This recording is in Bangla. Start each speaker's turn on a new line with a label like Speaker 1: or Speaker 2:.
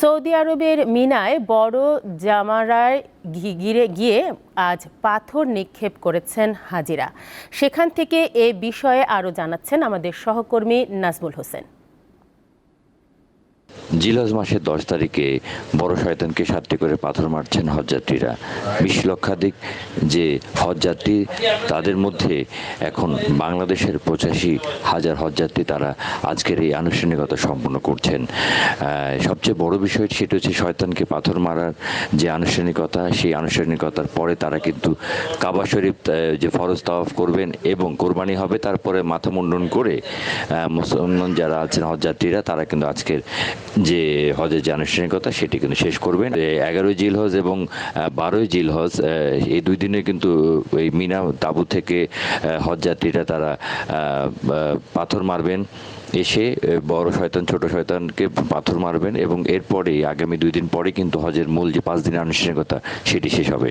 Speaker 1: সৌদি আরবের মিনায় বড় জামারায় ঘি- গিরে গিয়ে আজ পাথর নিক্ষেপ করেছেন হাজিরা। সেখান থেকে এ বিষয়ে আরও জানাচ্ছেন আমাদের সহকর্মী নাজমুল হোসেন।
Speaker 2: জিলহজ মাসের দশ তারিখে বড় শয়তানকে সাতটি করে পাথর মারছেন হজযাত্রীরা। বিশ লক্ষাধিক যে হজযাত্রী তাদের মধ্যে এখন বাংলাদেশের পঁচাশি হাজার হজযাত্রী তারা আজকের এই আনুষ্ঠানিকতা সম্পন্ন করছেন। সবচেয়ে বড় বিষয় সেটা হচ্ছে শয়তানকে পাথর মারার যে আনুষ্ঠানিকতা, সেই আনুষ্ঠানিকতার পরে তারা কিন্তু কাবা শরীফ যে ফরজ তাওয়াফ করবেন এবং কোরবানি হবে, তারপরে মাথা মুন্ডন করে মুসলমান যারা আছেন হজযাত্রীরা, তারা কিন্তু আজকের যে হজের যে আনুষ্ঠানিকতা সেটি কিন্তু শেষ করবেন। এগারোই জিল হজ এবং বারোই জিল হজ এই দুই দিনে কিন্তু এই মিনা, তাবু থেকে হজযাত্রীরা তারা পাথর মারবেন। এসে বড় শয়তান, ছোট শয়তানকে পাথর মারবেন এবং এরপরেই, আগামী দুই দিন পরে কিন্তু হজের মূল যে পাঁচ দিনের আনুষ্ঠানিকতা, সেটি শেষ হবে।